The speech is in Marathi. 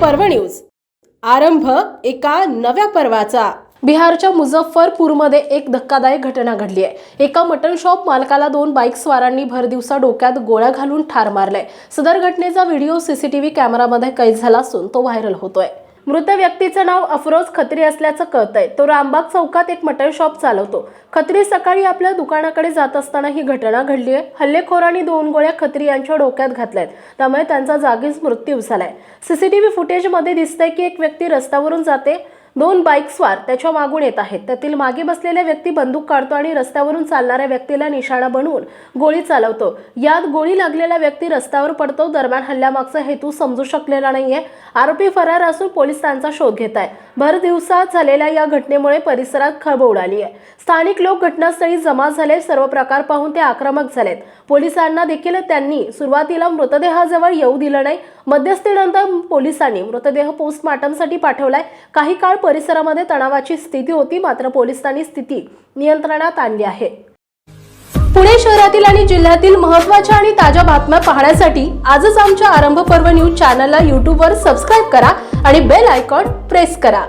पर्व न्यूज. आरंभ एका नव्या पर्वाचा. बिहारच्या मुझफ्फरपूरमध्ये एक धक्कादायक घटना घडली आहे. एका मटन शॉप मालकाला दोन बाईक स्वारांनी भरदिवसा डोक्यात गोळ्या घालून ठार मारलंय. सदर घटनेचा व्हिडिओ सीसीटीव्ही कॅमेरामध्ये कैद झाला असून तो व्हायरल होतोय. मृत व्यक्तीचं नाव अफरोज खत्री असल्याचं कळतंय. तो रामबाग चौकात एक मटन शॉप चालवतो. खत्री सकाळी आपल्या दुकानाकडे जात असताना ही घटना घडली आहे हल्लेखोरांनी दोन गोळ्या खत्री यांच्या डोक्यात घातल्यात. त्यामुळे त्यांचा जागीच मृत्यू झालाय. सीसीटीव्ही फुटेजमध्ये दिसतंय की एक व्यक्ती रस्त्यावरून जाते. दोन बाईकस्वार त्याच्या मागून येत आहेत. त्यातील मागे बसलेल्या व्यक्ती बंदूक काढतो आणि रस्त्यावरून चालणाऱ्या व्यक्तीला निशाणा बनवून गोळी चालवतो. यात गोळी लागलेला व्यक्ती रस्त्यावर पडतो. दरम्यान हल्ल्यामागचा हेतू समजू शकलेला नाहीये. आरोपी फरार असून पोलीस त्यांचा शोध घेत आहे भर दिवसात झालेल्या या घटनेमुळे परिसरात खळबळ उडाली आहे. स्थानिक लोक घटनास्थळी जमा झाले सर्व प्रकार पाहून ते आक्रमक झालेत. पोलिसांना देखील त्यांनी सुरुवातीला मृतदेहाजवळ येऊ दिलं नाही. मध्यस्थीनंतर पोलिसांनी मृतदेह पोस्टमार्टमसाठी पाठवलाय. काही काळ परिसरामध्ये तणावाची स्थिती होती मात्र पोलिसांनी स्थिती नियंत्रणात आणली आहे. पुणे शहरातील आणि जिल्ह्यातील महत्त्वाच्या आणि ताज्या बातम्या पाहण्यासाठी आजच आमच्या आरंभ पर्व न्यूज चॅनलला यूट्यूबवर सबस्क्राईब करा आणि बेल आयकॉन प्रेस करा.